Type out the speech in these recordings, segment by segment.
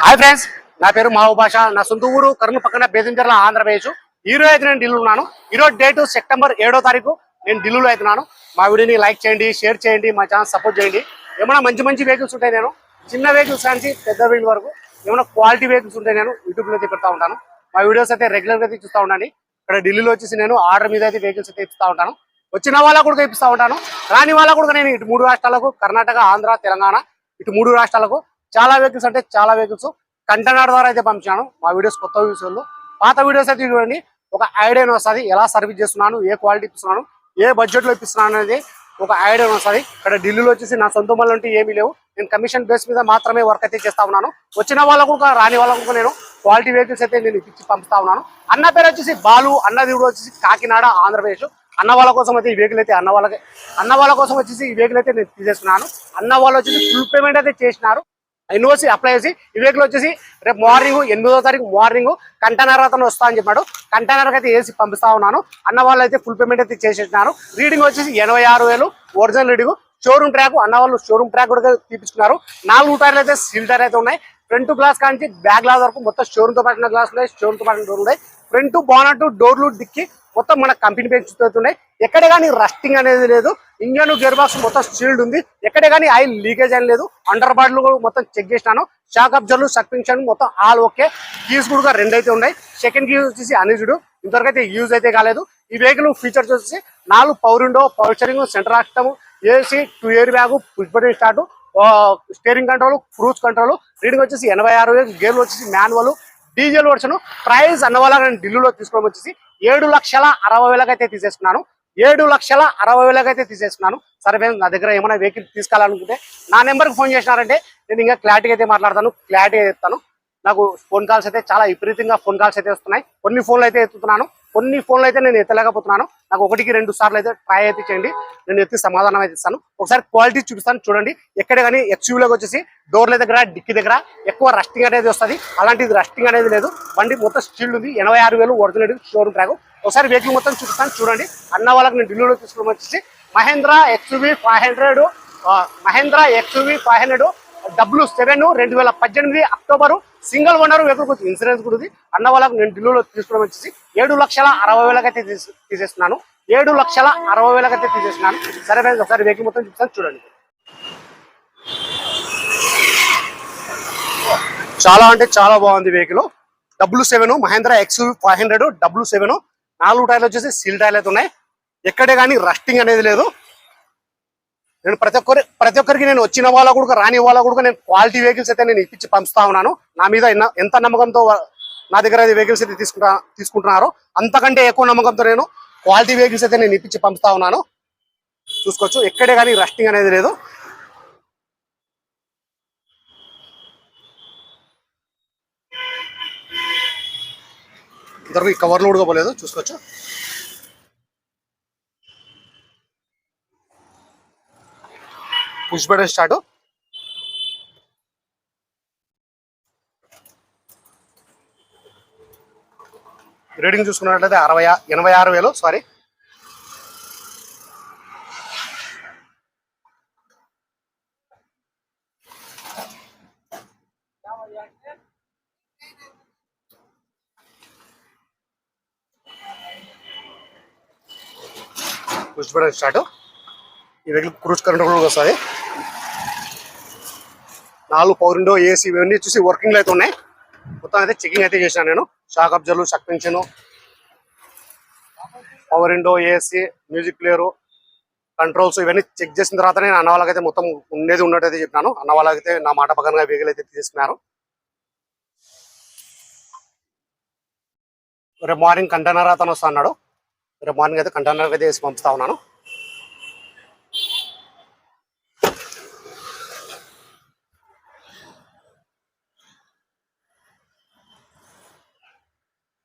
Hi friends నా పేరు మావు నా సొంత ఊరు కర్నూలు పక్కన బేదంజర్ల ఆంధ్రప్రదేశ్. ఈ రోజు అయితే నేను ఢిల్లీలో ఉన్నాను. ఈరోజు డేటు సెప్టెంబర్ ఏడో తారీఖు నేను ఢిల్లీలో అవుతున్నాను మా వీడియోని లైక్ చేయండి షేర్ చేయండి మా ఛానల్ సపోర్ట్ చేయండి. ఏమైనా మంచి మంచి వెహికల్స్ ఉంటాయి నేను చిన్న వెహికల్స్ నుంచి పెద్ద వెహికల్ వరకు ఏమైనా క్వాలిటీ వెహికల్స్ ఉంటాయి నేను యూట్యూబ్లో అయితే పెడతా ఉంటాను. మా వీడియోస్ అయితే రెగ్యులర్గా అయితే చూస్తూ ఉండండి. ఇక్కడ ఢిల్లీలో వచ్చేసి నేను ఆర్డర్ మీద అయితే వెహికల్స్ అయితే ఇస్తూ ఉంటాను. వచ్చిన వాళ్ళ కూడా ఇప్పిస్తూ ఉంటాను. రాని వాళ్ళ కూడా నేను ఇటు మూడు రాష్ట్రాలకు కర్ణాటక ఆంధ్ర తెలంగాణ ఇటు మూడు రాష్ట్రాలకు చాలా వెహికల్స్ అంటే చాలా వెహికల్స్ కంటనాడు ద్వారా అయితే పంపించాను. మా వీడియోస్ కొత్త వ్యూస్ వాళ్ళు పాత వీడియోస్ అయితే చూడండి. ఒక ఐడియా వస్తుంది. ఎలా సర్వీస్ చేస్తున్నాను? ఏ క్వాలిటీ ఇస్తున్నాను ఏ బడ్జెట్లో ఇప్పిస్తున్నాను అనేది ఒక ఐడియా వస్తుంది. ఇక్కడ ఢిల్లీలో వచ్చేసి నా సొంత మళ్ళీ అంటే ఏమీ లేవు. నేను కమిషన్ బేస్ మీద మాత్రమే వర్క్ అయితే చేస్తా ఉన్నాను. వచ్చిన వాళ్ళకు కూడా రాని వాళ్ళకు కూడా నేను క్వాలిటీ వెహికల్స్ అయితే నేను ఇప్పించి పంపుతా ఉన్నాను. అన్న పేరు వచ్చేసి బాలు. అన్నది వచ్చేసి కాకినాడ ఆంధ్రప్రదేశ్. అన్న వాళ్ళ కోసం అయితే ఈ వెహికల్ అయితే అన్న వాళ్ళకి అన్న వాళ్ళ కోసం వచ్చేసి ఈ వెహికల్ అయితే నేను తీసేస్తున్నాను. అన్న వాళ్ళు వచ్చేసి ఫుల్ పేమెంట్ అయితే చేసినారు. యూనివర్సిటీ అప్లై చేసి వివేక్లో వచ్చేసి రేపు మార్నింగ్ ఎనిమిదో తారీఖు మార్నింగ్ కంటైనర్ అతను వస్తా అని చెప్పాడు. కంటైనర్ అయితే వేసి పంపిస్తా ఉన్నాను. అన్న వాళ్ళు అయితే ఫుల్ పేమెంట్ అయితే చేసేసినారు. రీడింగ్ వచ్చేసి ఎనభై ఆరు వేలు. ఒరిజినల్ రీడింగ్ షోరూమ్ ట్రాక్ అన్న వాళ్ళు షోరూమ్ ట్రాక్ కూడా తీపించుకున్నారు నాలుగు టైర్లు అయితే సీల్ టైర్ అయితే ఉన్నాయి. ఫ్రంట్ గ్లాస్ కాంచి బ్యాక్ గ్లాస్ వరకు మొత్తం షోరూమ్తో పాటిన గ్లాస్ ఉన్నాయి. షోరూమ్తో పాటిన డోర్ ఉన్నాయి. ఫ్రంట్ బానట్ డోర్లు డిక్కి మొత్తం మన కంపెనీ పేరు ఉన్నాయి ఎక్కడ కానీ రస్టింగ్ అనేది లేదు. ఇంజన్ గేర్ బాక్స్ మొత్తం స్టీల్డ్ ఉంది. ఎక్కడ కానీ ఆయిల్ లీకేజ్ అని లేదు. అండర్ బార్డ్లు కూడా మొత్తం చెక్ చేసినాను. షాక్ అబ్జర్లు సస్పెన్షన్ మొత్తం ఆల్ ఓకే కీస్ కూడా రెండు అయితే ఉన్నాయి. సెకండ్ కీస్ వచ్చేసి అనిజుడు ఇంతవరకు అయితే యూజ్ అయితే కాలేదు. ఈ వెహికల్ ఫీచర్స్ వచ్చేసి నాలుగు power window power steering centre ఆక్టమ్ AC two air bag push button start steering control cruise control reading వచ్చేసి ఎనభై ఆరు గేర్లు వచ్చేసి మాన్యువల్ డీజిల్ వర్షన్ ప్రైస్ అన్న వల్ల ఢిల్లీలో తీసుకోవడం వచ్చేసి ఏడు లక్షల అరవై వేలకైతే అయితే తీసేసుకున్నాను. ఏడు లక్షల అరవై వేలకైతే తీసేసుకున్నాను. సరే నా దగ్గర ఏమైనా వెహికల్ తీసుకోవాలనుకుంటే నా నెంబర్కి ఫోన్ చేసినారంటే నేను ఇంకా క్లారిటీ అయితే మాట్లాడతాను. క్లారిటీ చెప్తాను. నాకు ఫోన్ కాల్స్ అయితే చాలా విపరీతంగా ఫోన్ కాల్స్ అయితే వస్తున్నాయి. కొన్ని ఫోన్లు అయితే ఎత్తుతున్నాను. కొన్ని ఫోన్లు అయితే నేను ఎత్తలేకపోతున్నాను. నాకు ఒకటికి రెండు సార్లు అయితే ట్రై అయితే చేయండి. నేను ఎత్తి సమాధానం అయితే ఇస్తాను. ఒకసారి క్వాలిటీ చూపిస్తాను చూడండి. ఎక్కడ కానీ ఎక్స్యూలోకి వచ్చేసి డోర్ల దగ్గర డిక్కి దగ్గర ఎక్కువ రస్టింగ్ అనేది వస్తుంది. అలాంటిది రస్టింగ్ అనేది లేదు. బండి మొత్తం స్టీల్ ఉంది. ఎనభై ఆరు వేలు ఒరిజినల్ షోరూమ్ ట్రాక్ ఒకసారి వెహికల్ మొత్తం చూపిస్తాను చూడండి. అన్న వాళ్ళకి నేను ఢిల్లీలో తీసుకోవడం వచ్చేసి Mahindra XUV five hundred Mahindra XUV five hundred W seven రెండు వేల పద్దెనిమిది October single owner vehicle insurance కూడా ఉంది. అన్న వాళ్ళకు నేను ఢిల్లీలో తీసుకోవడం వచ్చేసి ఏడు లక్షల అరవై వేలకైతే తీసి- తీసేస్తున్నాను. ఏడు లక్షల అరవై వేలకైతే తీసేస్తున్నాను. సరే ఫ్రెండ్స్ ఒకసారి వెహికల్ మొత్తం చూపిస్తాను చూడండి. చాలా అంటే చాలా బాగుంది vehicle. W seven Mahindra X five hundred W seven. నాలుగు టైర్లు వచ్చేసి సీల్ టైర్లు అయితే ఉన్నాయి. ఎక్కడే కానీ రస్టింగ్ అనేది లేదు. నేను ప్రతి ఒక్కరి ప్రతి ఒక్కరికి నేను వచ్చిన వాళ్ళ కూడా రాని వాళ్ళ కూడా నేను క్వాలిటీ వెహికల్స్ అయితే నేను ఇప్పించి పంపుతా ఉన్నాను. నా మీద ఎంత నమ్మకంతో నా దగ్గర వెహికల్స్ అయితే తీసుకుంటా తీసుకుంటున్నారో అంతకంటే ఎక్కువ నమ్మకంతో నేను క్వాలిటీ వెహికల్స్ అయితే నేను ఇప్పించి పంపుతా ఉన్నాను. చూసుకోవచ్చు ఎక్కడే కానీ రస్టింగ్ అనేది లేదు. ఇంతవరకు ఈ కవర్లు కూడా పోలేదు చూసుకోవచ్చు. Fish button start. రీడింగ్ చూసుకున్నట్లయితే అరవై ఎనభై ఆరు వేలు సారీ. Push start. ఈ వెహికల్ క్రూజ్ కరెంట్ కూడా వస్తుంది నాలుగు పవర్ విండో ఏసీ ఇవన్నీ చూసి వర్కింగ్ అయితే ఉన్నాయి. మొత్తం అయితే చెకింగ్ అయితే చేశాను నేను. Shock అబ్జర్లు suspension power window AC music player controls ఇవన్నీ చెక్ చేసిన తర్వాత నేను అన్న వాళ్ళకైతే మొత్తం ఉండేది ఉన్నట్టయితే చెప్పినాను. అన్న వాళ్ళకైతే నా మాట పక్కనగా వెహికల్ అయితే తీసుకున్నారు రేపు మార్నింగ్ కంటైనర్ అతను వస్తా అన్నాడు. రేపు మార్నింగ్ అయితే కంటైనర్ అయితే వేసి పంపుతా ఉన్నాను.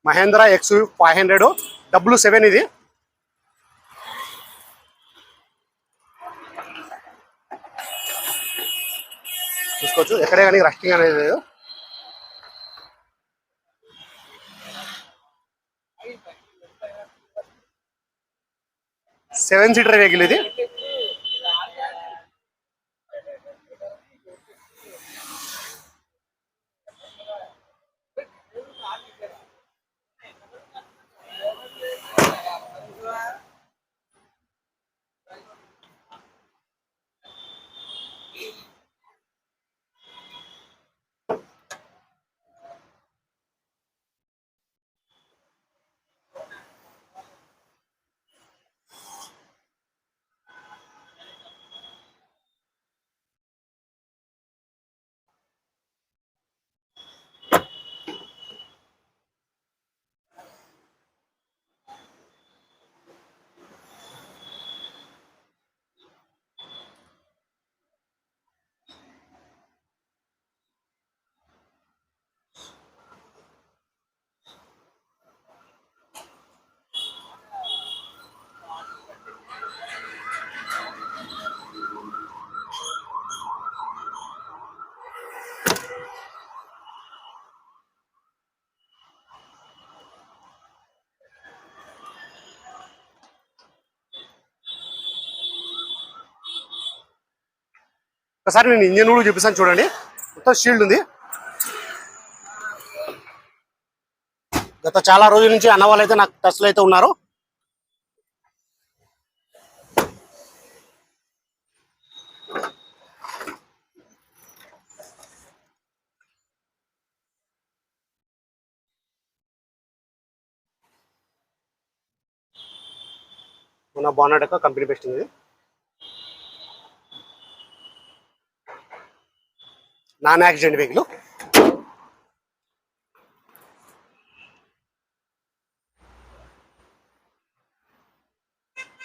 Mahindra X five hundred W seven ఇది. చూసుకోవచ్చు ఎక్కడే కానీ రస్టింగ్ అనేది లేదు. సెవెన్ సీటర్ వెహికల్ ఇది. ఒకసారి నేను ఇంజన్ కూడా చూపిస్తాను చూడండి. మొత్తం షీల్డ్ ఉంది. గత చాలా రోజుల నుంచి అన్న వాళ్ళైతే అయితే నాకు టచ్లో అయితే ఉన్నారు. మన బానట్ కంపెనీ బెస్ట్ ఇది నాన్ యాక్సిడెంట్ వెహికల్